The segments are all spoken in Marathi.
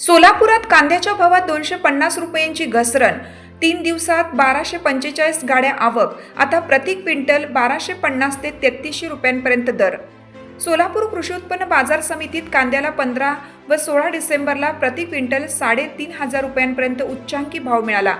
सोलापुरात कांद्याच्या भावात दोनशे पन्नास रुपयांची घसरण. तीन दिवसात बाराशे पंचेचाळीस गाड्या आवक. आता प्रति क्विंटल बाराशे पन्नास ते तेहतीसशे रुपयांपर्यंत दर. सोलापूर कृषी उत्पन्न बाजार समितीत कांद्याला पंधरा व सोळा डिसेंबरला प्रति क्विंटल साडेतीन हजार रुपयांपर्यंत उच्चांकी भाव मिळाला.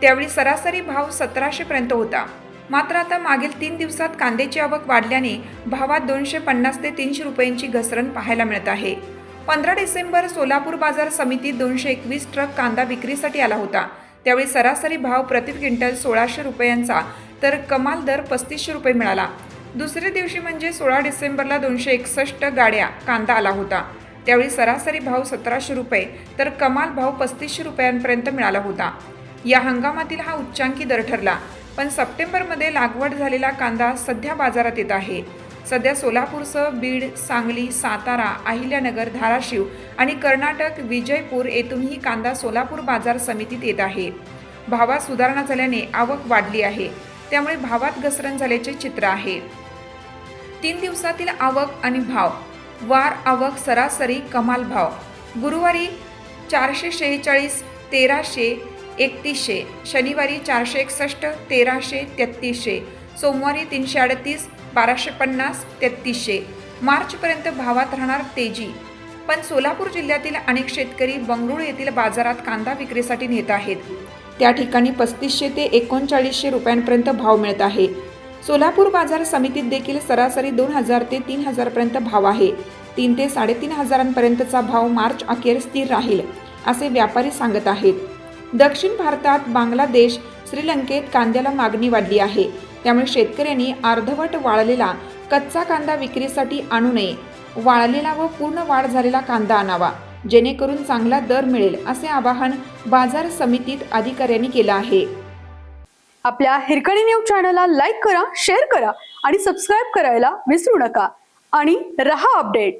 त्यावेळी सरासरी भाव सतराशेपर्यंत होता. मात्र आता मागील तीन दिवसात कांद्याची आवक वाढल्याने भावात दोनशे पन्नास ते तीनशे रुपयांची घसरण पाहायला मिळत आहे. पंधरा डिसेंबर सोलापूर बाजार समितीत दोनशे एकवीस ट्रक कांदा विक्रीसाठी आला होता. त्यावेळी सरासरी भाव प्रति क्विंटल सोळाशे रुपयांचा तर कमाल दर पस्तीसशे रुपये मिळाला. दुसऱ्या दिवशी म्हणजे सोळा डिसेंबरला दोनशे एकसष्ट गाड्या कांदा आला होता. त्यावेळी सरासरी भाव सतराशे रुपये तर कमाल भाव पस्तीसशे रुपयांपर्यंत मिळाला होता. या हंगामातील हा उच्चांकी दर ठरला. पण सप्टेंबरमध्ये लागवड झालेला कांदा सध्या बाजारात येत आहे. सध्या सोलापूरसह बीड सांगली सातारा अहिल्यानगर धाराशिव आणि कर्नाटक विजयपूर येथूनही कांदा सोलापूर बाजार समितीत येत आहे. भावात सुधारणा झाल्याने आवक वाढली आहे. त्यामुळे भावात घसरण झाल्याचे चित्र आहे. तीन दिवसातील आवक आणि भाव. वार आवक सरासरी कमाल भाव. गुरुवारी चारशे शेहेचाळीस तेराशे एकतीसशे. शनिवारी चारशे एकसष्ट तेराशे तेहतीसशे. सोमवारी तीनशे अडतीस बाराशे पन्नास तेहतीसशे मार्चपर्यंत भावात राहणार तेजी. पण सोलापूर जिल्ह्यातील अनेक शेतकरी बंगळुरू येथील बाजारात कांदा विक्रीसाठी नेत आहेत. त्या ठिकाणी पस्तीसशे ते एकोणचाळीसशे रुपयांपर्यंत भाव मिळत आहे. सोलापूर बाजार समितीत देखील सरासरी दोन हजार ते तीन हजारपर्यंत भाव आहे. तीन ते साडेतीन हजारांपर्यंतचा भाव मार्च अखेर स्थिर राहील असे व्यापारी सांगत आहेत. दक्षिण भारतात बांगलादेश श्रीलंकेत कांद्याला मागणी वाढली आहे. त्यामुळे शेतकऱ्यांनी अर्धवट वाळलेला कच्चा कांदा विक्रीसाठी आणू नये. वाळलेला व पूर्ण वाढ झालेला कांदा आणावा. जेणेकरून चांगला दर मिळेल असे आवाहन बाजार समितीत अधिकाऱ्यांनी केलं आहे. आपल्या हिरकणी न्यूज चॅनलला लाईक करा शेअर करा आणि सबस्क्राईब करायला विसरू नका. आणि रहा अपडेट.